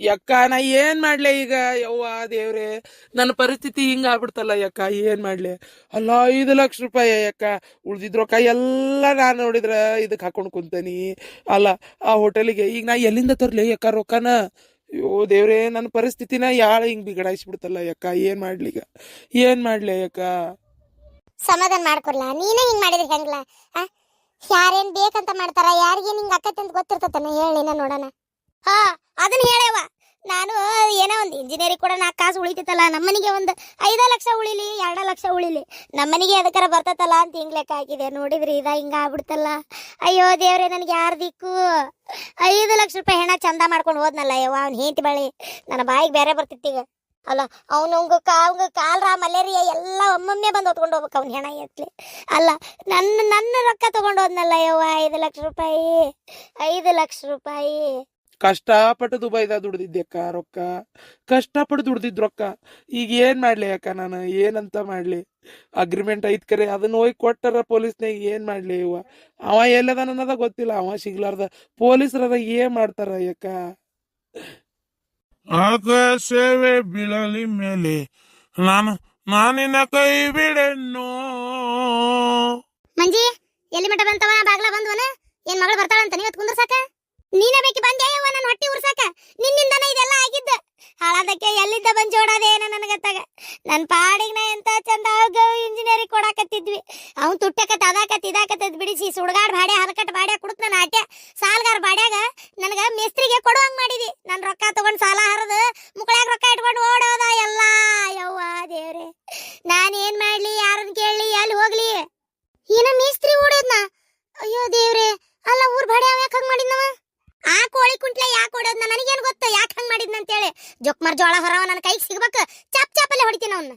ಯಕ್ಕ, ನಾ ಏನ್ ಮಾಡ್ಲೆ ಈಗ? ಯವ್ವ ದೇವ್ರೆ ನನ್ನ ಪರಿಸ್ಥಿತಿ ಹಿಂಗ ಆಗ್ಬಿಡ್ತಲ್ಲ ಯಕ್ಕ, ಏನ್ ಮಾಡ್ಲಿ? ಅಲ್ಲ, ಐದು ಲಕ್ಷ ರೂಪಾಯಿ ಯಕ್ಕ, ಉಳ್ದಿದ್ ರೊಕ್ಕ ಎಲ್ಲ ನಾನು ನೋಡಿದ್ರ ಇದಕ್ ಹಾಕೊಂಡ್ ಕುಂತೇನಿ. ಅಲ್ಲ, ಆ ಹೋಟೆಲಿಗೆ, ಈಗ ನಾ ಎಲ್ಲಿಂದ ತರ್ಲಿ ಯಕ್ಕ ರೊಕ್ಕನ? ಅಯ್ಯೋ ದೇವ್ರೆ ನನ್ನ ಪರಿಸ್ಥಿತಿನ ಯಾಳ ಹಿಂಗ್ ಬಿಗಡಾಯಿಸ್ಬಿಡ್ತಲ್ಲ ಯಕ್ಕ, ಏನ್ ಮಾಡ್ಲಿ ಈಗ? ಏನ್ ಮಾಡ್ಲಿ ಯಕ್ಕ? ಸಮಾಧಾನ ಮಾಡ್ಕೊಡ್ಲ? ನೀನೇ ಹಿಂಗ್ ಮಾಡಿದ್ರೆ ಹೆಂಗ್ಲ ಯಾರೇನ್ ಬೇಕಂತ ಮಾಡ್ತಾರ, ಯಾರಿಗೆ ನಿಂಗ್ ಅಕ್ಕತ್ತಂತ ಗೊತ್ತಿರ್ತತನ? ಹೇಳಿ ನೋಡೋಣ. ಹಾ, ಅದನ್ನ ಹೇಳೇವ ನಾನು ಏನೋ ಒಂದು ಇಂಜಿನಿಯರಿಂಗ್ ಕೂಡ ನಾಲ್ಕು ಕಾಸು ಉಳಿತೈತಲ್ಲ ನಮ್ಮನಿಗೆ ಒಂದು ಐದ ಲಕ್ಷ ಉಳಿಲಿ, ಎರಡು ಲಕ್ಷ ಉಳಿಲಿ. ನಮ್ಮನಿಗೆ ಅದಕ್ಕಾರ ಬರ್ತೈತಲ್ಲ ಅಂತ ಹಿಂಗ್ ಲೆಕ್ಕ ಹಾಕಿದೆ. ನೋಡಿದ್ರಿ, ಇದ ಹಿಂಗ ಆಗ್ಬಿಡ್ತಲ್ಲ. ಅಯ್ಯೋ ದೇವ್ರೆ, ನನಗೆ ಯಾರು ದಿಕ್ಕು? ಐದು ಲಕ್ಷ ರೂಪಾಯಿ ಹೆಣ ಚಂದ ಮಾಡ್ಕೊಂಡು ಹೋದ್ನಲ್ಲ ಯವ್ವ ಅವ್ನು ಹೆಂಡತಿ ಬಳಿ. ನನ್ನ ಬಾಯಿಗೆ ಬೇರೆ ಬರ್ತಿತ್ತೀಗ ಅಲ್ಲ, ಅವನಂಗ ಕಾ ಅವಂಗ ಕಾಲ್ರ, ಮಲೇರಿಯಾ ಎಲ್ಲ ಒಮ್ಮೊಮ್ಮೆ ಬಂದು ಹೊತ್ಕೊಂಡು ಹೋಗ್ಬೇಕು ಅವ್ನ ಹೆಣ ಎತ್ಲಿ. ಅಲ್ಲ ನನ್ನ ನನ್ನ ರೊಕ್ಕ ತಗೊಂಡು ಹೋದ್ನಲ್ಲ ಯವ್ವ ಐದು ಲಕ್ಷ ರೂಪಾಯಿ, ಐದು ಲಕ್ಷ ರೂಪಾಯಿ. ಕಷ್ಟಪಟ್ಟು ದುಬೈದ ದುಡ್ದಿದ್ದೆಕ್ಕ ರೊಕ್ಕ. ಕಷ್ಟಪಟ್ಟು ದುಡ್ದಿದ್ ರೊಕ್ಕ ಈಗ ಏನ್ ಮಾಡ್ಲಿ ಅಕ್ಕ ನಾನು? ಏನಂತ ಮಾಡ್ಲಿ? ಅಗ್ರಿಮೆಂಟ್ ಐತ್ ಕರೆ. ಅದನ್ನ ಹೋಗಿ ಕೊಟ್ಟಾರ ಪೊಲೀಸ್ನಾಗ ಏನ್ ಮಾಡ್ಲಿ ಇವ? ಅವ ಎಲ್ಲದ ಅನ್ನೋದ ಗೊತ್ತಿಲ್ಲ. ಅವ ಸಿಗ್ಲಾರ್ದ ಪೊಲೀಸರ ಏನ್ ಮಾಡ್ತಾರ ಅಕ್ಕ? ಆಕಾಶವೇ ಬಿಳಲಿ ಮೇಲೆ. ನಾನು ನಾನಿನ ಕೈ ಬಿಡೆನ್ನು ಮಂಜಿ ಎಲ್ಲಿ ಮಠ ಬಂತವ? ಬಾಗ್ಲ ಬಂದ್ವನ? ಏನ್ ಮಗಳು ಬರ್ತಾಳಂತ? ನೀವತ್ ಕುಂದ್ರಸಾಕ? ನೀನೇ ಬೇಕಿ ಬಂದೆ ಯವ್ವ ನನ್ನ ಹೊಟ್ಟಿ ಉರ್ಸಾಕ? ನಿನ್ನಿಂದನ ಇದೆಲ್ಲ ಆಗಿದ್ದ. ಹಾಳಾದಕ್ಕೆ ಎಲ್ಲಿದ್ದ ಬಂದು ಜೋಡಾದೇನ ನನಗತ್ತಾಗ ನನ್ ಪಾಡಿಗೆ ನಾ ಎಂತ ಚಂದ ಇಂಜಿನಿಯರಿಂಗ್ ಕೊಡಾಕತ್ತಿದ್ವಿ. ಅವ್ನ್ ತುಟ್ಟಕತ್ ಅದಾಕತ್ ಇದಾಕತ್ತದ್ ಬಿಡಿಸಿ ಸುಡ್ಗಾಡ್ ಭಾಡೆ ಹರಕಟ್ ಬಾಡ್ಯ ಕುಡುತ್ ನನ್ನ ಆಟ್ಯ ಸಾಲ್ಗಾರ ಬಾಡ್ಯಾಗ ನನಗ ಮೇಸ್ತ್ರಿಗೆ ಕೊಡುವಂಗ್ ಮಾಡಿದಿ ನನ್ ರೊಕ್ಕ ತಗೊಂಡ್ ಸಾಲ ಹರಿದು ಮುಕ್ಕಳ್ಯಾಗ ರೊಕ್ಕ ಇಟ್ಕೊಂಡು ಓಡೋದ ಎಲ್ಲ ಯವ್ವ ದೇವ್ರೆ ನಾನ್ ಏನ್ ಮಾಡ್ಲಿ ಯಾರನ್ನ ಕೇಳಲಿ ಎಲ್ಲಿ ಹೋಗ್ಲಿ ಏನ ಮೇಸ್ತ್ರಿ ಓಡೋದ್ನ ಅಯ್ಯೋ ದೇವ್ರೆ ಅಲ್ಲ ಊರ್ ಬಾಡಿ ಅವ ಯಾಕೆ ಹಂಗ್ ಮಾಡಿದ್ನವ ಆ ಕೋಳಿ ಕುಂಟ್ಲೆ ಯಾಕೆ ಓಡೋದ್ನ ನನಗೇನ್ ಗೊತ್ತ ಯಾಕೆ ಹಂಗ್ ಮಾಡಿದ್ನ ಅಂತೇಳಿ ಜೊಕ್ಮರ್ ಜೋಳ ಹೊರವ, ನನ್ನ ಕೈಗೆ ಸಿಗ್ಬೇಕು. ಚಾಪ್ ಚಾಪಲ್ಲೇ ಹೊಡಿತೀನಿ ಅವನ್ನ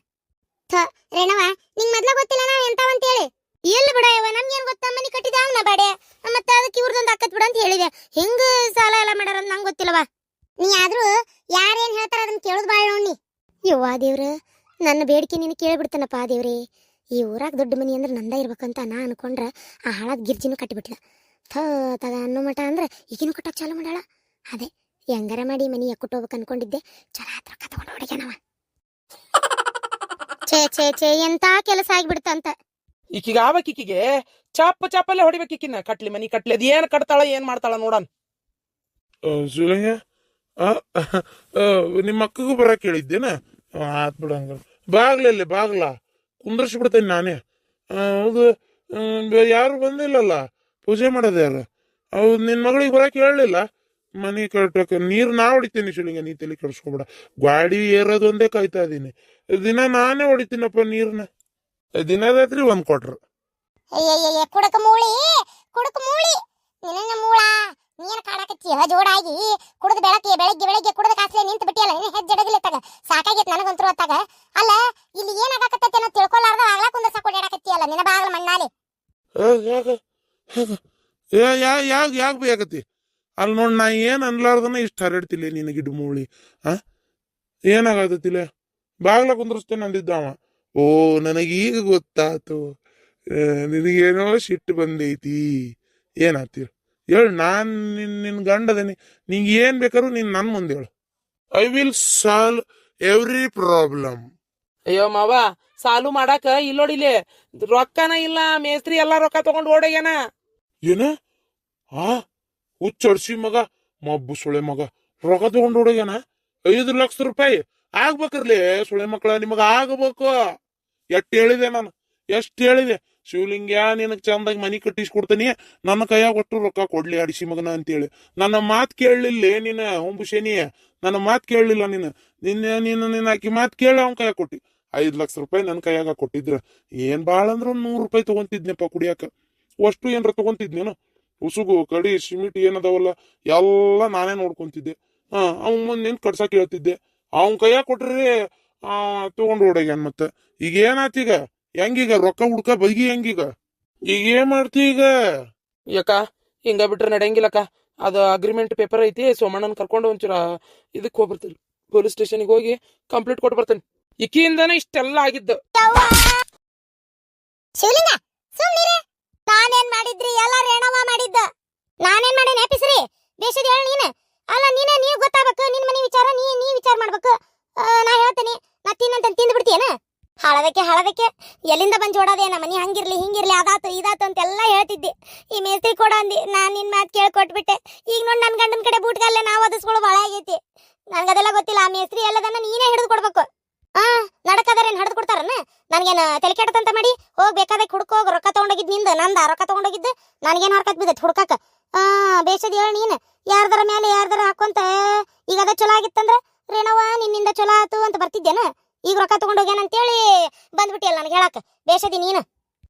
ಥ, ರೇಣವ, ನಿಂಗ್ ಮೊದ್ಲ ಗೊತ್ತಿಲ್ಲ ಅಂತ ಹೇಳಿ ಎಲ್ಲಿ ಬಿಡಯವ ನಮ್ಗೇನು ಗೊತ್ತ? ಮನೆ ಕಟ್ಟಿದ ಅವನ ಬಾಡೆ ಮತ್ತೆ ಅದಕ್ಕೆ ಇವ್ರದೊಂದು ಅಕ್ಕತ್ ಬಿಡ ಅಂತ ಹೇಳಿದೆ. ಹೆಂಗ ಸಾಲ ಎಲ್ಲ ಮಾಡ್ಯಾರ ಅಂತ ನಂಗೆ ಗೊತ್ತಿಲ್ಲವ ನೀ ಆದ್ರೂ ಏನು ಹೇಳ್ತಾರ ಅದನ್ನ ಕೇಳೋದು ಬಾಳ ನೋಡಿ ಯವ್ವ ದೇವ್ರ, ನನ್ನ ಬೇಡಿಕೆ ನೀನು ಕೇಳಿಬಿಡ್ತಾನಪ್ಪ ದೇವ್ರಿ. ಈ ಊರಾಗ ದೊಡ್ಡ ಮನಿ ಅಂದ್ರೆ ನಂದ ಇರ್ಬೇಕಂತ ನಾ ಅನ್ಕೊಂಡ್ರೆ ಆ ಹಾಳಾದ ಗಿರ್ಜಿನೂ ಕಟ್ಟಿಬಿಟ್ಲ. ಥ, ತಗ ಅನ್ನೋ ಮಠ ಅಂದ್ರೆ ಈಗಿನೂ ಕಟ್ಟಕ್ ಚಾಲು ಮಾಡಾಳ ಅದೇ ಹೆಂಗಾರ ಮಾಡಿ ಮನಿ ಎಕ್ಕುಟ್ ಹೋಗ್ಬೇಕು ಅನ್ಕೊಂಡಿದ್ದೆ. ಚಲ ಹತ್ರ ತಗೊಂಡು ಹೊಡಿಗೆನವ ಛೇ ಛೇ ಛೇ ಎಂತ ಕೆಲಸ ಆಗ್ಬಿಡ್ತಂತ ಈಕಿಗೆ ಆವಕ್ ಈಕಿಗೆ. ಚಾಪ ಚಾಪಲ್ಲೇ ಹೊಡಿಬೇಕು ಈಕಿನ ಕಟ್ಲಿ ಮನಿ ಕಟ್ಲಿ ಏನು ಏನ್ ಕಟ್ತಾಳ ಏನ್ ಮಾಡ್ತಾಳ ನೋಡನ್. ಸುಲಯ್ಯ ನಿಮ್ಮ ಅಕ್ಕಗೂ ಬರಕ್ಕೆ ಹೇಳಿದ್ದೇನ? ಆತ್ ಬಿಡ ಹಂಗ ಬಾಗ್ಲಲ್ಲಿ ಬಾಗ್ಲ? ಕುಂದ್ರಸ್ ಬಿಡ್ತೇನೆ ನಾನೇ ಹೌದು ಯಾರು ಬಂದಿಲ್ಲಲ್ಲ? ಪೂಜೆ ಮಾಡೋದು ಯಾರು? ಹೌದು ನಿನ್ನ ಮಗಳಿಗೆ ಬರಕ್ಕೆ ಹೇಳಲಿಲ್ಲ? ಮನಿ ಕಟ್ಟಕ್ಕೆ ನೀರು ನಾ ಹೊಡಿತೀನಿ ಶಿಲಿಂಗ ನೀ ತಲೆ ಕೆಡಿಸ್ಕೊಬೇಡ. ಗಾಡಿ ಏರೋದು ಒಂದೇ ಕಾಯ್ತಾ ಇದೀನಿ ದಿನ ನಾನೇ ಹೊಡಿತೀನಪ್ಪ ನೀರ್ನ. ದಿನದಾತ್ರಿ ಒಂದ್ ಕೊಟ್ರು ಅಯ್ಯಯ್ಯಯ್ಯ ಕುಡಕ ಮೂಳಿ ಕುಡಕ ಮೂಳಿ. ನಿನ್ನ ಮೂಳ ನೀನ್ ಕಾಡಕತ್ತಿ ಜೋಡಾಗಿ ಕುಡಿದ ಬೆಳಗ್ಗೆ ಬೆಳಗ್ಗೆ ಬೆಳಗ್ಗೆ ಕುಡಿದ ಕಾಸ್ಲೆ ನಿಂತು ಬಿಟ್ಟಿಯಲ್ಲ ನೀನು ಸಾಕಾಗೇತಿ ನನಗೆ ನನಗಂತರೂ ಹೊತ್ತಾಗ ಅಲ್ಲ ಇಲ್ಲಿ ಏನಾಗಕತ್ತೈತೆ ಅನ್ನೋ ತಿಳ್ಕೊಲಾರ್ದ ಆಗ್ಲಾ ಕುಂದ್ರ ಅಲ್ಲ ನಿನ್ನ ಬಾಗ್ಲ ಮಣ್ಣಾಲಿ. ಯಾಕ? ಯಾಕ? ಯಾಕ ಬೇಕತ್ತಿ ಬೇಕಾತಿ ಅಲ್ಲಿ ನೋಡಿ ನಾ ಏನು ಅನ್ಲಾರ್ದನ ಇಷ್ಟು ಹರಡ್ತಿಲ್ಲ ನಿನ್ ಗಿಡಮೂಳಿ ಆ? ಏನಾಗತ್ತಿಲ್ಲ ಬಾಗ್ಲ ಕುಂದ್ರಸ್ತೇನೆ ಅಂದಿದ್ದ ಅವ. ಓ ನನಗೀಗ ಗೊತ್ತಾತು. ನಿನಗೇನೋ ಸಿಟ್ಟು ಬಂದೈತಿ. ಏನಾಗ್ತೀರ ಹೇಳು ನಾನು ನಿನ್ನ ನಿನ್ನ ಗಂಡದನಿ ನಿಂಗೆ ಏನು ಬೇಕಾದ್ರು ನಿನ್ನ ನನ್ನ ಮುಂದೆ ಹೇಳು. I will solve every problem ಅಯ್ಯೋ ಮಾವ ಸಾಲು ಮಾಡಾಕ ಇಲ್ಲೋಡಿಲಿ ರೊಕ್ಕನ ಇಲ್ಲ ಮೇಸ್ತ್ರಿ ಎಲ್ಲಾ ರೊಕ್ಕ ತಗೊಂಡ್ ಓಡೋಗ್ಯಾನ. ಏನ? ಆ? ಹುಚ್ಚಡ್ಸಿ ಮಗ, ಮಬ್ಬು ಸುಳೆ ಮಗ. ರೊಕ್ಕ ತಗೊಂಡು ಹುಡುಗನ? ಐದು ಲಕ್ಷ ರೂಪಾಯಿ. ಆಗ್ಬೇಕಿರ್ಲಿ, ಸುಳೆ ಮಕ್ಕಳ ನಿಮಗ ಆಗಬೇಕು. ಎಷ್ಟ್ ಹೇಳಿದೆ ನಾನು? ಎಷ್ಟ್ ಹೇಳಿದೆ? ಶಿವಲಿಂಗ್ಯ, ನಿನಗ್ ಚಂದಾಗಿ ಮನಿ ಕಟ್ಟಿಸ್ಕೊಡ್ತೀನಿ. ನನ್ನ ಕೈಯಾಗ ಒಟ್ಟು ರೊಕ್ಕ ಕೊಡ್ಲಿ ಅಡಿಸಿ ಮಗನ ಅಂತೇಳಿ. ನನ್ನ ಮಾತ್ ಕೇಳಲಿಲ್ಲ ನೀನ ಹೊಂಬುಶೇನಿ ನನ್ನ ಮಾತ್ ಕೇಳಲಿಲ್ಲ ನೀನು. ನಿನ್ನ ನೀನು, ನಿನ್ನ ಆಕಿ ಮಾತ್ ಕೇಳಿ ಅವ್ನ ಕೈಯಾಗ ಕೊಟ್ಟಿ. ಐದ್ ಲಕ್ಷ ರೂಪಾಯಿ ನನ್ನ ಕೈಯಾಗ ಕೊಟ್ಟಿದ್ರ. ಏನ್ ಬಾಳ ಅಂದ್ರ ನೂರ್ ರೂಪಾಯಿ ತಗೊಂತಿದ್ನಪ್ಪ ಕುಡಿಯಾಕ. ಅಷ್ಟು ಏನ್ರ ತಗೊಂತಿದ್ನೇನು? ಉಸುಗು ಕಡಿ ಸಿಮಿಟಿ ಏನದವಲ್ಲ ಎಲ್ಲ ನಾನೇ ನೋಡ್ಕೊಂತಿದ್ದೆ. ಹಾ ಅವ್ನ ಮುಂದೆ ನಿಂತ್ ಕಡ್ಸಾಕ್ ಹೇಳ್ತಿದ್ದೆ. ಅವನ್ ಕೈಯಾಗ ಕೊಟ್ರಿ ಆ ತಗೊಂಡು ಹೊಡಗ್ಯಾನ ಮತ್ತೆ? ಈಗ ಏನಾತೀಗ ಹೆಂಗೀಗ? ರೊಕ್ಕ ಹುಡ್ಕ ಬೈಗಿ ಹೆಂಗೀಗ? ಈಗ ಏನ್ ಮಾಡ್ತಿ ಈಗ? ಯಾಕ ಹಿಂಗ ಬಿಟ್ರೆ ನಡೆಯಂಗಿಲ್ಲಕ್ಕ. ಅದು ಅಗ್ರಿಮೆಂಟ್ ಪೇಪರ್ ಐತಿ ಸೋಮಣ್ಣನ್ ಕರ್ಕೊಂಡು ಒಂಚೂರ ಇದಕ್ಕೆ ಹೋಗ್ಬರ್ತೀನಿ. ಪೊಲೀಸ್ ಸ್ಟೇಷನ್ಗೆ ಹೋಗಿ ಕಂಪ್ಲೀಟ್ ಕೊಟ್ ಬರ್ತೇನೆ. ಇಕ್ಕಿಯಿಂದಾನೆ ಇಷ್ಟೆಲ್ಲ ಆಗಿದ್ದು. ತಾನೇನ್ ಮಾಡಿದ್ರಿ? ಎಲ್ಲ ರೇಣವ ಮಾಡಿದ್ದ. ನಾನೇನ್ ಮಾಡೇನ್? ಎಪಿಸ್ರಿ ದೇಶದ ಹೇಳ ನೀನು. ಅಲ್ಲ, ನೀನೇ, ನೀ ಗೊತ್ತಾಗಬೇಕು. ನಿನ್ ಮನೆ ವಿಚಾರ, ನೀ ನೀ ವಿಚಾರ ಮಾಡ್ಬೇಕು. ನಾ ಹೇಳ್ತೇನೆ. ನಾ ತಿನ್ನಂತ ತಿಂದು ಬಿಡ್ತೀಯನ? ಹಳದಕ್ಕೆ ಹಳದಕ್ಕೆ. ಎಲ್ಲಿಂದ ಬಂದು ನಮ್ಮ ಮನೆ ಹಂಗಿರ್ಲಿ, ಹಿಂಗಿರ್ಲಿ, ಅದಾತು, ಇದಾತು ಅಂತ ಎಲ್ಲ ಹೇಳ್ತಿದ್ದೆ. ಈ ಮೇಸ್ತ್ರಿ ಕೊಡ ಅಂದಿ. ನಾನು ನಿನ್ನ ಮಾತು ಕೇಳ್ಕೊಟ್ಬಿಟ್ಟೆ. ಈಗ ನೋಡಿ ನನ್ನ ಗಂಡನ ಕಡೆ ಬೂಟ್ಗಲ್ಲೇ ನಾವು ಒದಿಸ್ಕೊಳ್ಳೋ ಭಾಳ ಆಗೈತಿ. ನನಗದೆಲ್ಲ ಗೊತ್ತಿಲ್ಲ. ಆ ಮೇಸ್ತ್ರಿ ಎಲ್ಲದನ್ನ ನೀನೇ ಹಿಡಿದು ಕೊಡ್ಬೇಕು. ಆ, ನಡಕದಾರೇನ್ ಹಡ್ದು ಕೊಡ್ತಾರನ? ನನಗೇನ ತಲೆ ಕೆಟ್ಟದಂತ ಮಾಡಿ? ಹೋಗ್ ಬೇಕಾದಾಗ ಹುಡ್ಕೋಗಿ ರೊಕ್ಕ ತಗೊಂಡೋಗಿದ್ನಿಂದ, ನಂದ ರೊಕ್ಕ ತಗೊಂಡೋಗಿದ್ದು, ನನಗೇನು ಹರ್ಕತ್ ಬಿದ್ದೈತೆ ಹುಡ್ಕಾಕ? ಆ ಹೇಳಿ ನೀನ್. ಯಾರ್ದರ ಮೇಲೆ ಯಾರ್ದರ ಹಾಕೊಂತ, ಈಗ ಅದ ಚಲೋ ಆಗಿತ್ತಂದ್ರ ರೇಣವ್ವ ನಿನ್ನಿಂದ ಚಲೋ ಆತು ಅಂತ ಬರ್ತಿದ್ದೇನ? ಈಗ ರೊಕ್ಕ ತಗೊಂಡೋಗ್ಯಾನ ಅಂತೇಳಿ ಬಂದ್ಬಿಟ್ಟಿಯಲ್ಲ ನನಗೆ ಹೇಳಕ್. ಬೇಷದಿ ನೀನು.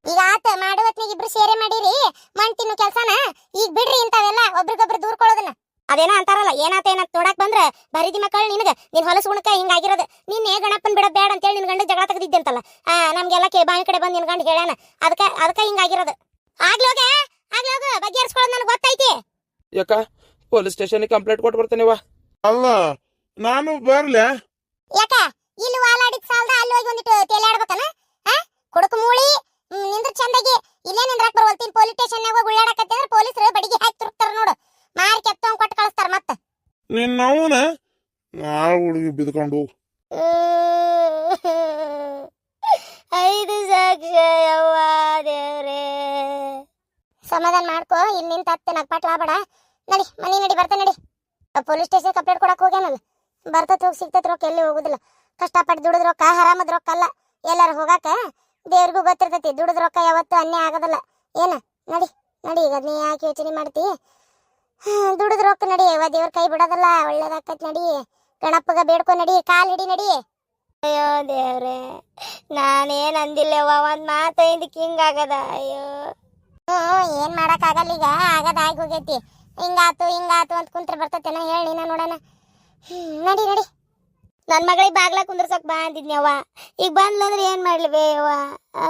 ಈಗ ಆತ ಮಾಡುವತ್ನಿಗೆ ಇಬ್ರು ಸೇರೆ ಮಾಡಿರಿ ಮಣ್ ತಿನ್ನು ಕೆಲ್ಸನ, ಈಗ ಬಿಡ್ರಿ ಇಂತಾವೆಲ್ಲ ಒಬ್ರಿಗೊಬ್ರು ದೂರ್ಕೊಳ್ಳೋದನ್ನ. ಅದೇನ ಅಂತಾರಲ್ಲ ಏನಾತ ಏನಂತ ನೋಡಕ್ ಬಂದ್ರ ಬರಿದಿ ಮಕ್ಕಳು ನಿನಗ ನಿನ್ ಹೊಲಸು ಉಣಕ ಹಿಂಗಾಗಿರೋದು ನಿನ್ನೆ ಗಣಪನ್ ಬಿಡ ಬೇಡ ಅಂತೇಳಿ ನಿನ್ ಗಂಡ ಜಗಳ ತೆಗ್ದಿದ್ದೆ ಅಂತಲ್ಲ ಆ ನಮ್ಗೆಲ್ಲ ಕೇ ಬಾಯಿ ಕಡೆ ಬಂದ್ ನಿನ್ ಗಂಡ ಹೇಳ್ಯಾನ ಅದಕ್ಕ ಅದಕ್ಕ ಹಿಂಗಾಗಿರೋದು ಆಗ್ಲೋಗ ಆಗ್ಲೋಗ ಬಗೆಹರಿಸ್ಕೊಳ್ಳೋದು ನನಗೆ ಗೊತ್ತೈತಿ. ಯಾಕ? ಪೊಲೀಸ್ ಸ್ಟೇಷನ್ ಕಂಪ್ಲೇಂಟ್ ಕೊಟ್ಟು ಬರ್ತೇನೆ ಅಲ್ಲ ನಾನು ಬರ್ಲೆ? ಯಾಕ? ಇಲ್ಲಿ ವಾಲಾಡಿದ ಸಾಲದ ಅಲ್ಲಿ ಹೋಗಿ ಒಂದಿಟ್ಟು ತೇಲೆ ಆಡ್ಬೇಕನ ಹಾ ಕುಡುಕು ಮೂಳಿ ಹ್ಮ್, ನಿಂದ್ರ ಚಂದಾಗಿ ಇಲ್ಲೇ ನಿಂದ್ರಾಕ್ ಬರವಲ್ತೀನಿ ಪೊಲೀಸ್ ಸ್ಟೇಷನ್ ಹೋಗಿ ಉಳ್ಳಾಡಕತ್ತೆ ಅಂದ್ರೆ ಪೊಲೀಸರು ಬಡಿಗೆ ಹಾಕಿ ತುರ್ತಾರ ನೋಡು ಮಾರಿ ಕೆತ್ತವ್ ಕೊಟ್ಟು ಕಳಿಸ್ತಾರ ಮತ್ತ ನಿನ್ನ ಅವನ? ನಾ ಹುಡುಗಿ ಬಿದ್ಕೊಂಡು ಐದು ಸಾಕ್ಷ ಯವ್ವ ದೇವ್ರೇ. ಸಮಾಧಾನ ಮಾಡ್ಕೋ, ಇಲ್ಲಿ ನಿಂತ ಹತ್ತೆ ನಗ್ಪಾಟ್ಲ ಬೇಡ ನಡಿ, ಮನೆ ನಡಿ, ಬರ್ತಾ ನಡಿ. ಪೊಲೀಸ್ ಸ್ಟೇಷನ್ ಕಂಪ್ಲೇಂಟ್ ಕೊಡಕ್ ಹೋಗ್ಯಾನಲ್ಲ ಬರ್ತತ್ ಹೋಗಿ, ಸಿಗ್ತತ್ ರೊಕ್ಕ, ಎಲ್ಲಿ ಹೋಗುದಿಲ್ಲ. ಕಷ್ಟಪಟ್ಟು ದುಡಿದ್ ರೊಕ್ಕ ಹರಾಮದ್ ರೊಕ್ಕ ಅಲ್ಲ. ಎಲ್ಲಾರ ಹೋಗಾಕ ದೇವ್ರಿಗೂ ಗೊತ್ತಿರ್ತೈತಿ, ದುಡಿದ್ ರೊಕ್ಕ ಯಾವತ್ತೂ ಅನ್ಯ ಆಗೋದಿಲ್ಲ. ಏನ? ನಡಿ ನಡಿ, ಈಗ ನೀ ಯಾಕೆ ಯೋಚನೆ ಮಾಡ್ತಿ? ದುಡಿದ್ ರೊಕ್ಕ ನಡಿ ಅವ ದೇವ್ರ ಕೈ ಬಿಡೋದಲ್ಲ ಒಳ್ಳೇದಾಕತ್ ನಡಿ. ಗಣಪಗ ಬೇಡ್ಕೊ ನಡಿ ಕಾಲ್ ಹಿಡಿ ನಡಿ. ಅಯ್ಯೋ ದೇವ್ರೆ ನಾನೇನ್ ಅಂದಿಲ್ಲವ ಒಂದ್ ಮಾತು ಇದಕ್ಕೆ ಹಿಂಗಾಗದ ಅಯ್ಯೋ. ಹ್ಞೂ ಏನ್ ಮಾಡಕ್ ಆಗಲ್ಲ ಈಗ ಆಗದ ಆಗಿ ಹೋಗೈತಿ. ಹಿಂಗಾತು ಹಿಂಗಾತು ಅಂತ ಕುಂತ್ರ ಬರ್ತತೇನ ಹೇಳಿ ನಾ ನೋಡೋಣ. ನಡಿ ನಡಿ. ನನ್ ಮಗಳಿಗೆ ಬಾಗ್ಲ ಕುಂದ್ರಸಕ್ ಬಾ ಅಂದಿದ್ನವ್ವ ಈಗ ಬಂದ್ಲಂದ್ರೆ ಏನ್ ಮಾಡ್ಲಿ ಬೇ ಯವ್ವ ಆ?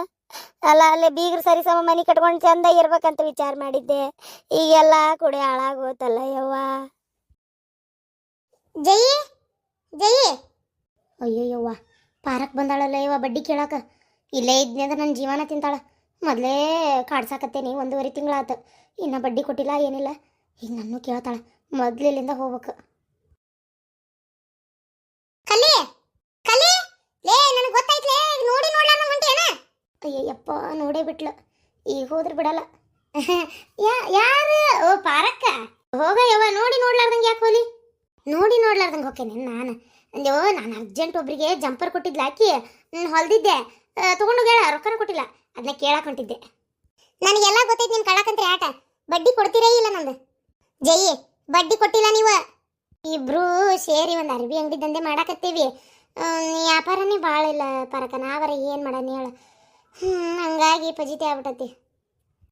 ಅಲ್ಲ ಅಲ್ಲೇ ಬೀಗ್ರ ಸರಿ ಸಮ ಮನಿ ಕಟ್ಕೊಂಡು ಚಂದ ಇರ್ಬೇಕಂತ ವಿಚಾರ ಮಾಡಿದ್ದೆ. ಈಗೆಲ್ಲ ಕುಡಿ ಹಾಳಾಗೋತಲ್ಲ ಯವ್ವ. ಜಯಿ ಜಯಿ. ಯವ್ವ ಪಾರಕ್ ಬಂದಾಳಲ್ಲ ಯವ್ವ ಬಡ್ಡಿ ಕೇಳಾಕ. ಇಲ್ಲೇ ಇದ್ನಿ ಅಂದ್ರೆ ನನ್ನ ಜೀವನ ತಿಂತಾಳ. ಮೊದಲೇ ಕಾಡ್ಸಾಕತ್ತೇನಿ ಒಂದೂವರೆ ತಿಂಗಳಾತು. ಇನ್ನ ಬಡ್ಡಿ ಕೊಟ್ಟಿಲ್ಲ ಏನಿಲ್ಲ. ಈಗ ನನ್ನೂ ಕೇಳ್ತಾಳ ಮೊದ್ಲಿಲ್ಲಿಂದ ಹೋಗ್ಬೇಕು ಕಲಿ ಕಲಿ ಲೇ ನನಗೆ ಗೊತ್ತಾಯ್ತಲೇ ನೋಡಿ ನೋಡ್ಲಾರ ಹೊಂಟೇನ ಅಯ್ಯಯ್ಯಪ್ಪ ನೋಡೇ ಬಿಟ್ಲು. ಈಗ ಹೋದ್ರೆ ಬಿಡಲ್ಲ. ಯಾರು? ಓ, ಪಾರಕ್ಕ. ಹೋಗ ಯವ್ವ ನೋಡಿ ನೋಡ್ಲಾರ್ದಂಗೆ ಯಾಕೆ ಹೋಲಿ? ನೋಡಿ ನೋಡ್ಲಾರ್ದಂಗೆ ಹೋಗ್ತೇನೆ ನಾನು. ಅಯ್ಯೋ, ನಾನು ಅರ್ಜೆಂಟ್ ಒಬ್ರಿಗೆ ಜಂಪರ್ ಕೊಟ್ಟಿದ್ಲು ಹಾಕಿ ಹೊಲ್ದಿದ್ದೆ. ತೊಗೊಂಡೋಗ್ಯಾಳ ರೊಕ್ಕನ ಕೊಟ್ಟಿಲ್ಲ. ಅದನ್ನ ಕೇಳಕ್ಕೆ ಹೊಂಟಿದ್ದೆ. ನನಗೆಲ್ಲ ಗೊತ್ತೈತೆ ನೀನು ಕಳಕಂತ್ರಿ ಆಟ. ಬಡ್ಡಿ ಕೊಡ್ತೀರೇ ಇಲ್ಲ ನಂದು? ಜೈ ಬಡ್ಡಿ ಕೊಟ್ಟಿಲ್ಲ ನೀವು? ಇಬ್ರು ಸೇರಿ ಒಂದು ಅರ್ಬಿ ಅಂಗಡಿ ದಂಧೆ ಮಾಡಾಕತ್ತೀವಿ. ವ್ಯಾಪಾರನೇ ಭಾಳ ಇಲ್ಲ ಪರಕ ನಾವರ ಏನು ಮಾಡೋಣ ಹೇಳು. ಹ್ಮ್, ಹಂಗಾಗಿ ಪಜಿತಿ ಆಗ್ಬಿಟ್ಟತಿ.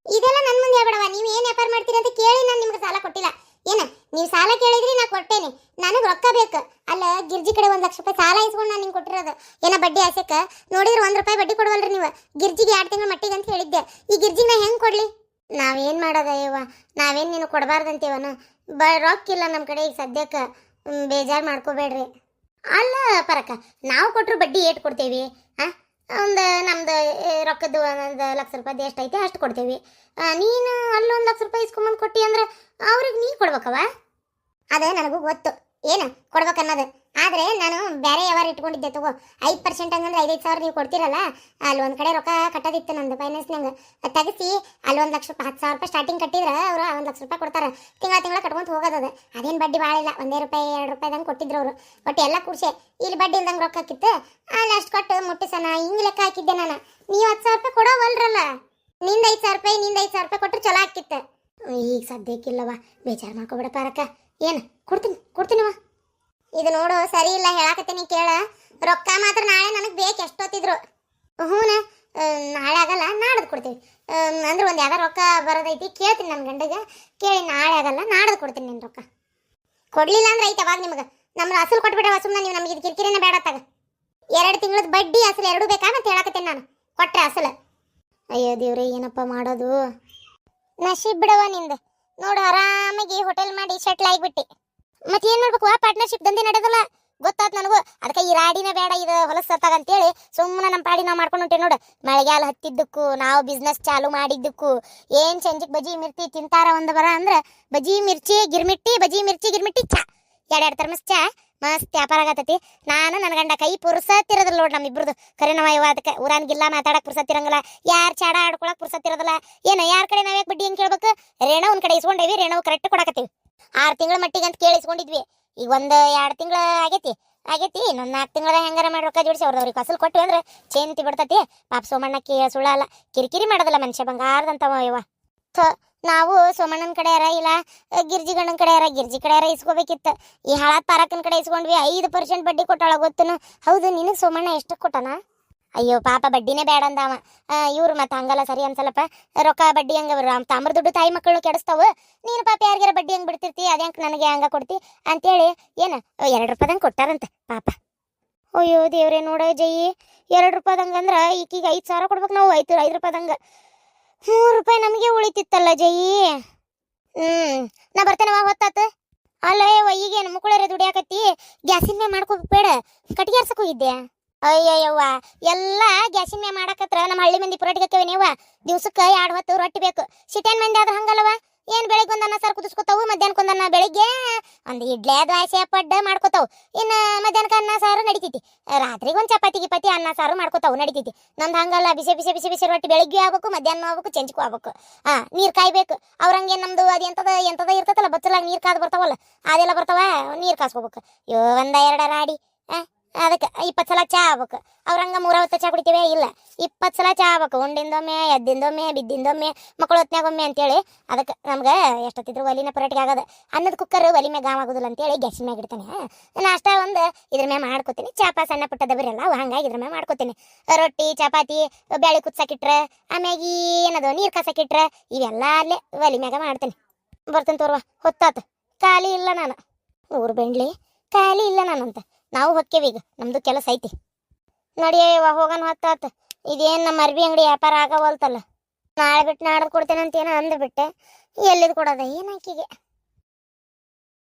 ಇದೆಲ್ಲ ನನ್ನ ಮುಂದೆ ಹೇಳ್ಬೇಡವ ನೀವು ಏನು ವ್ಯಾಪಾರ ಮಾಡ್ತೀರಿ ಅಂತ ಕೇಳಿ ನಾನು ನಿಮ್ಗೆ ಸಾಲ ಕೊಟ್ಟಿಲ್ಲ. ಏನ, ನೀವು ಸಾಲ ಕೇಳಿದ್ರಿ, ನಾ ಕೊಟ್ಟೇನಿ. ನನಗೆ ರೊಕ್ಕ ಬೇಕು. ಅಲ್ಲ, ಗಿರ್ಜಿ ಕಡೆ ಒಂದು ಲಕ್ಷ ರೂಪಾಯಿ ಸಾಲ ಇಸ್ಕೊಂಡು ನಾನು ನಿಂಗೆ ಕೊಟ್ಟಿರೋದು. ಏನ ಬಡ್ಡಿ ಆಸೆಕ? ನೋಡಿದ್ರೆ ಒಂದು ರೂಪಾಯಿ ಬಡ್ಡಿ ಕೊಡವಲ್ರಿ ನೀವು. ಗಿರ್ಜಿಗೆ ಎರಡು ತಿಂಗಳ ಮಟ್ಟಿಗೆ ಅಂತ ಹೇಳಿದ್ದೆ. ಈ ಗಿರ್ಜಿಗೆ ನಾ ಹೆಂಗೆ ಕೊಡ್ಲಿ? ನಾವೇನು ಮಾಡೋದ ಇವ ನಾವೇನು ನೀನು ಕೊಡಬಾರ್ದಂತೀವನ? ಬ ರೊಕ್ಕಿಲ್ಲ ನಮ್ಮ ಕಡೆ ಈಗ ಸದ್ಯಕ್ಕೆ. ಬೇಜಾರು ಮಾಡ್ಕೋಬೇಡ್ರಿ. ಅಲ್ಲ, ಪರಕ, ನಾವು ಕೊಟ್ಟರು ಬಡ್ಡಿ ಏಟ್ ಕೊಡ್ತೇವಿ. ಒಂದು ನಮ್ದು ರೊಕ್ಕದ್ದು ಒಂದು ಲಕ್ಷ ರೂಪಾಯಿ ಎಷ್ಟು ಐತೆ ಅಷ್ಟು ಕೊಡ್ತೀವಿ. ನೀನು ಅಲ್ಲೊಂದು ಲಕ್ಷ ರೂಪಾಯಿ ಇಸ್ಕೊಂಬಂದು ಕೊಟ್ಟಿ ಅಂದ್ರೆ ಅವ್ರಿಗೆ ನೀ ಕೊಡ್ಬೇಕವ ಅದೇ ನನಗೂ ಗೊತ್ತು. ಏನು ಕೊಡ್ಬೇಕನ್ನೋದು? ಆದರೆ ನಾನು ಬೇರೆ ಯಾವ ಇಟ್ಕೊಂಡಿದ್ದೆ ತಗೋ. ಐದು ಪರ್ಸೆಂಟ್ ಹಂಗಂದ್ರೆ ಐದೈದು ಸಾವಿರ ನೀವು ಕೊಡ್ತೀರಲ್ಲ? ಅಲ್ಲಿ ಒಂದು ಕಡೆ ರೊಕ್ಕ ಕಟ್ಟೋದಿತ್ತು ನಂದು ಫೈನಾನ್ಸ್ನಾಗ ತೆಗಿಸಿ, ಅಲ್ಲಿ ಒಂದು ಲಕ್ಷ ರೂಪಾಯಿ ಹತ್ತು ಸಾವಿರ ರೂಪಾಯಿ ಸ್ಟಾರ್ಟಿಂಗ್ ಕಟ್ಟಿದ್ರೆ ಅವರು ಒಂದು ಲಕ್ಷ ರೂಪಾಯಿ ಕೊಡ್ತಾರೆ. ತಿಂಗಳ ತಿಂಗಳ ಕಟ್ಕೊಂತ ಹೋಗೋದದ ಅದೇನು ಬಡ್ಡಿ ಭಾಳ ಇಲ್ಲ. ಒಂದೇ ರೂಪಾಯಿ, ಎರಡು ರೂಪಾಯಿದಂಗೆ ಕೊಟ್ಟಿದ್ರು ಅವರು. ಬಟ್ ಎಲ್ಲ ಕೂಡ್ಸೆ. ಇಲ್ಲಿ ಬಡ್ಡಿ ಇಲ್ದಂಗೆ ರೊಕ್ಕ ಹಾಕಿತ್ತು. ಅಲ್ಲಿ ಅಷ್ಟು ಕೊಟ್ಟು ಮುಟ್ಟಿಸೋಣ. ಹಿಂಗೆ ಲೆಕ್ಕ ಹಾಕಿದ್ದೆ ನಾನು. ನೀವು ಹತ್ತು ಸಾವಿರ ರೂಪಾಯಿ ಕೊಡೋವಲ್ರಲ್ಲ? ನಿಂದ ಐದು ಸಾವಿರ ರೂಪಾಯಿ, ನಿಂದ ಐದು ಸಾವಿರ ರೂಪಾಯಿ ಕೊಟ್ಟರೆ ಚಲೋ ಹಾಕಿತ್ತು ಈಗ ಸದ್ಯಕ್ಕಿಲ್ಲವ ಬೇಜಾರು ಮಾಡ್ಕೊಬೇಡ ಪಾರಕ್ಕ ಏನು? ಕೊಡ್ತೀನಿ ಕೊಡ್ತೀನವ ಇದು ನೋಡು, ಸರಿ ಇಲ್ಲ, ಹೇಳಾಕತ್ತೀನಿ, ಕೇಳ. ರೊಕ್ಕ ಮಾತ್ರ ನಾಳೆ ನನಗೆ ಬೇಕು ಎಷ್ಟೊತ್ತಿದ್ರು. ಹ್ಞೂನ ನಾಳೆ ಆಗಲ್ಲ, ನಾಡ್ದು ಕೊಡ್ತೀವಿ. ಅಂದ್ರೆ ಒಂದು ಯಾವ ರೊಕ್ಕ ಬರೋದೈತಿ, ಕೇಳ್ತೀನಿ ನನ್ನ ಗಂಡಗೆ. ಕೇಳಿ, ನಾಳೆ ಆಗಲ್ಲ, ನಾಡ್ದು ಕೊಡ್ತೀನಿ ನಿನ್ನ ರೊಕ್ಕ. ಕೊಡ್ಲಿಲ್ಲ ಅಂದ್ರೆ ಐತೆ ಅವಾಗ ನಿಮಗೆ. ನಮ್ಮ ಅಸಲು ಕೊಟ್ಬಿಟ್ರೆ ಸುಮ್ಮನೆ ನೀವು ನಮಗೆ ಇದು ಕಿರಿಕಿರಿನೇ ಬೇಡ ತಗ. ಎರಡು ತಿಂಗಳದ ಬಡ್ಡಿ, ಅಸಲು ಎರಡು ಬೇಕಾ ಹೇಳಕತ್ತೇನೆ ನಾನು. ಕೊಟ್ರೆ ಅಸಲು. ಅಯ್ಯೋ ದೇವ್ರೆ, ಏನಪ್ಪ ಮಾಡೋದು. ನಶೀಬ್ ಬಿಡವ ನಿಂದು. ನೋಡು, ಆರಾಮಾಗಿ ಹೋಟೆಲ್ ಮಾಡಿ ಸೆಟ್ಲ್ ಆಗಿಬಿಟ್ಟಿ. ಮತ್ತೆ ಏನ್ ಮಾಡ್ಬೇಕು ಪಾರ್ಟ್ನರ್ಶಿಪ್ ದಂಧೆ ನಡೆದಲ್ಲ. ಗೊತ್ತಾತ್ ನನಗೂ. ಅದಕ್ಕೆ ಈ ರಾಡಿನ ಬೇಡ, ಇದು ಹೊಲಸತ್ತಾಗ ಅಂತೇಳಿ ಸುಮ್ಮನೆ ನಮ್ಮ ಪಾಡಿ ನಾವು ಮಾಡ್ಕೊಂಡು ಹೊಂಟೇವಿ ನೋಡು. ಮಳೆಗಾಲ ಹತ್ತಿದ್ದಕ್ಕೂ, ನಾವು ಬಿಸ್ನೆಸ್ ಚಾಲು ಮಾಡಿದ್ದಕ್ಕೂ, ಏನ್ ಚಂಜಿಗೆ ಬಜಿ ಮಿರ್ಚಿ ತಿಂತಾರ ಒಂದು ಬರ ಅಂದ್ರೆ ಬಜಿ ಮಿರ್ಚಿ, ಗಿರ್ಮಿಟ್ಟಿ, ಬಜಿ ಮಿರ್ಚಿ, ಗಿರ್ಮಿಟ್ಟಿ, ಚಾ. ಎರಡೆರಡು ತರ್ಮಸ್ ಚಾ, ಮಸ್ತ್ ವ್ಯಾಪಾರ ಆಗತ್ತೈತಿ ನಾನು ನನ್ನ ಗಂಡ ಕೈ ಪುರ್ಸತ್ತಿರೋದಿಲ್ಲ ನೋಡಿ ನಮ್ಮಿಬ್ರದು ಕರೆ ನಾವು ಇವ ಅದಕ್ಕೆ ಊರಾನ್ಗಿಲ್ಲ ಮಾತಾಡಕ್ ಪುರ್ಸತ್ತಿರಂಗಿಲ್ಲ. ಯಾರು ಚಾಡ ಆಡ್ಕೊಳಕ್ ಪುರ್ಸತ್ತಿರೋದಿಲ್ಲ. ಏನು ಯಾರ ಕಡೆ ನಾವ್ಯಾಕೆ ಬಡ್ಡಿ ಹೆಂಗ್ ಕೇಳ್ಬೇಕು? ರೇಣವನ್ ಕಡೆ ಇಸ್ಕೊಂಡೇವಿ, ರೇಣವು ಕರೆಕ್ಟ್ ಕೊಡಕತ್ತೀವಿ. ಆರ್ ತಿಂಗಳ ಮಟ್ಟಿಗೆ ಅಂತ ಕೇಳಿ ಇಸ್ಕೊಂಡಿದ್ವಿ ಈಗ ಒಂದ್ ಎರಡ್ ತಿಂಗಳ ಆಗೈತಿ. ಆಗೈತಿ ಇನ್ನೊಂದು ನಾಲ್ಕು ತಿಂಗಳ ಹೆಂಗಾರ ಮಾಡಿ ರೊಕ್ಕ ಜೋಡಿಸಿ ಅವ್ರದ್ದು ಅವ್ರಿಗೆ ಫಸಲು ಕೊಟ್ಟಿವಿ ಅಂದ್ರೆ ಚೇಂತಿ ಬಿಡ್ತತಿ. ಪಾಪ ಸೋಮಣ್ಣಕ್ಕೆ ಸುಳ್ಳ ಸುಳ್ಳಲ್ಲ ಕಿರಿಕಿರಿ ಮಾಡೋದಲ್ಲ ಮನುಷ್ಯ ಬಂಗಾರದಂತವ ಇವ. ಥೋ, ನಾವು ಸೋಮಣ್ಣನ ಕಡೆ ಯಾರ ಇಲ್ಲ ಗಿರ್ಜಿ ಗಂಡನ ಕಡೆ ಯಾರ ಗಿರ್ಜಿ ಕಡೆ ಯಾರ ಇಸ್ಕೋಬೇಕಿತ್ತು. ಈ ಹಳ ಪಾರಕ್ಕನ ಕಡೆ ಇಸ್ಕೊಂಡ್ವಿ ಐದು ಪರ್ಸೆಂಟ್ ಬಡ್ಡಿ ಕೊಟ್ಟಾಳ ಗೊತ್ತನು. ಹೌದು ನಿನಗೆ ಸೋಮಣ್ಣ ಎಷ್ಟು ಕೊಟ್ಟನ? ಅಯ್ಯೋ ಪಾಪ ಬಡ್ಡಿನೇ ಬೇಡ ಅಂದವ. ಇವ್ರು ಮತ್ತೆ ಹಂಗಲ್ಲ ಸರಿ ಅನ್ಸಲ್ಲಪ್ಪ. ರೊಕ್ಕ ಬಡ್ಡಿ ಹಂಗ ತಾಮ್ರ ದುಡ್ಡು ತಾಯಿ ಮಕ್ಕಳು ಕೆಡಿಸ್ತಾವ. ನೀನು ಪಾಪ ಯಾರಿಗಾರ ಬಡ್ಡಿ ಹಂಗ್ ಅದ್ಯಾಂಕ್ ನನಗೆ ಹಂಗ ಕೊಡ್ತಿ? ಅಂತೇಳಿ, ಏನ ಎರಡು ರೂಪಾಯ್ದಂಗೆ ಕೊಟ್ಟಾರಂತೆ, ಪಾಪ. ಅಯ್ಯೋ, ದೇವ್ರೇ, ನೋಡ ಜಯಿ ಎರಡು ರೂಪಾಯ್ದಂಗೆ ಅಂದ್ರೆ ಈಕಿಗೆ ಐದು ಸಾವಿರ ಕೊಡ್ಬೇಕು ನಾವು, ಐದು ಐದು ರೂಪಾಯ್ದಂಗೆ ಮೂರು ರೂಪಾಯಿ ನಮಗೆ ಉಳಿತಿತ್ತಲ್ಲ ಜಯಿ ಹ್ಞೂ ನಾ ಬರ್ತೇನೆ ಅಲ್ಲ ಒಯ್ಯಿಗೆ ಈಗೇನು ಮುಕ್ಕಳರೆ ದುಡಿಯಾಕತ್ತಿ? ಗ್ಯಾಸಿನ ಮೇಲೆ ಮಾಡ್ಕೋಬೇಡ ಕಟ್ಗೆ ಆರ್ಸಕ್ ಹೋಗಿದ್ದೆ. ಅಯ್ಯಯ್ಯವ್ವ, ಎಲ್ಲ ಗ್ಯಾಸಿನ ಮೇಲೆ ಮಾಡಕತ್ರ ನಮ್ಮ ಹಳ್ಳಿ ಮಂದಿ ಪುರಾಟಿಗೆ ನೀವ? ದಿವ್ಸಕ್ಕೆ ಎರಡು ಹೊತ್ತು ರೊಟ್ಟಿ ಬೇಕು. ಸಿಟಿಯನ್ ಮಂದಿ ಆದ್ರೆ ಹಂಗಲ್ಲವ? ಏನ್ ಬೆಳಿಗ್ಗೆ ಒಂದನ್ನ ಸಾರು ಕುದಿಸ್ಕೊತಾವು ಮಧ್ಯಾಹ್ನಕ್ಕೊಂದನ್ನ ಬೆಳಿಗ್ಗೆ ಒಂದು ಇಡ್ಲಿ ದ್ವಾಸೆ ಪಡ್ಡ ಮಾಡ್ಕೋತಾವು. ಇನ್ನು ಮಧ್ಯಾಹ್ನಕ್ಕೆ ಅನ್ನ ಸಾರು ನಡಿತೈತಿ. ರಾತ್ರಿಗೆ ಒಂದು ಚಪಾತಿ ಗಿಪಾತಿ ಅನ್ನ ಸಾರು ಮಾಡ್ಕೋತಾವು, ನಡಿತೈತಿ. ನಮ್ದು ಹಂಗಲ್ಲ, ಬಿಸಿ ಬಿಸಿ ಬಿಸಿ ಬಿಸಿ ರೊಟ್ಟಿ ಬೆಳಿಗ್ಗೆ ಆಗ್ಬೇಕು ಮಧ್ಯಾಹ್ನ ಆಗ್ಬೇಕು ಚೆಂಚಕ್ಕೂ ಆಗ್ಬೇಕು. ಹಾ ನೀರ್ ಕಾಯ್ಬೇಕು. ಅವ್ರಂಗೆ ನಮ್ದು ಅದು ಎಂತದ ಎಂತದ ಇರ್ತದಲ್ಲ ಬಚ್ಚಲಾಗ ನೀರ್ ಕಾದ್ ಬರ್ತಾವಲ್ಲ, ಅದೆಲ್ಲ ಬರ್ತಾವ, ನೀರ್ ಕಾಸ್ಕೋಬೇಕು. ಅಯ್ಯೋ ಒಂದ ಎರಡ ರಾಡಿ ಆ? ಅದಕ್ಕೆ ಇಪ್ಪತ್ತು ಸಲ ಚಾ ಆಗ್ಬೇಕು. ಅವ್ರಂಗ ಮೂರ ಹೊತ್ತು ಚಾ ಕುಡಿತೀವಿ? ಇಲ್ಲ. ಇಪ್ಪತ್ತು ಸಲ ಚಾ ಆಗ್ಬೇಕು. ಉಂಡಿಂದೊಮ್ಮೆ, ಎದ್ದಿಂದೊಮ್ಮೆ, ಬಿದ್ದಿಂದೊಮ್ಮೆ ಮಕ್ಕಳು ಹೊತ್ನ್ಯಾಗೊಮ್ಮೆ ಅಂತೇಳಿ ಅದಕ್ಕೆ ನಮ್ಗೆ ಎಷ್ಟೊತ್ತಿದ್ರು ಒಲಿನ ಪರೋಟಿಗೆ ಆಗೋದು. ಅನ್ನದ ಕುಕ್ಕರ್ ಒಲಿ ಮ್ಯಾಗ ಆಗೋದಿಲ್ಲ ಅಂತೇಳಿ ಗ್ಯಾಸಿನ ಮ್ಯಾಗ ಇಡ್ತಾನೆ. ನಾಷ್ಟ ಒಂದು ಇದ್ರ ಮ್ಯಾಗ ಮಾಡ್ಕೋತೀನಿ. ಚಾಪ ಸಣ್ಣ ಪುಟ್ಟ ದಬರಿಲ್ಲ ಅವು ಹಂಗಾಗಿ ಇದ್ರ ಮ್ಯಾಗ ಮಾಡ್ಕೋತೀನಿ. ರೊಟ್ಟಿ, ಚಪಾತಿ, ಬ್ಯಾಳಿ ಕುದ್ಸಕ್ಕಿಟ್ರೆ ಆಮ್ಯಾಗ ಏನದು ನೀರು ಕಸಕ್ಕಿಟ್ರೆ ಇವೆಲ್ಲ ಅಲ್ಲೇ ಒಲಿ ಮ್ಯಾಗ ಮಾಡ್ತೀನಿ. ಬರ್ತೀನಿ ತೋರ್ವ, ಹೊತ್ತಾತು. ಖಾಲಿ ಇಲ್ಲ ನಾನು. ಊರು ಬೆಂಡ್ಲಿ, ಖಾಲಿ ಇಲ್ಲ ನಾನಂತ. ನಾವು ಹೊಕ್ಕೇವಿ ಈಗ, ನಮ್ದು ಕೆಲಸ ಐತಿ. ನಡಿಯವ್ವ ಹೋಗೋಣ ಹೊತ್ತಾತ. ಇದೇನು ನಮ್ಮ ಅರ್ಬಿ ಅಂಗಡಿ ವ್ಯಾಪಾರ ಆಗವಲ್ತಲ್ಲ. ನಾಳೆ ಬಿಟ್ಟು ನಾಡ್ದು ಕೊಡ್ತೇನೆ ಅಂದ್ಬಿಟ್ಟೆ. ಎಲ್ಲಿದ್ ಕೊಡೋದ? ಏನಾಕಿಗೆ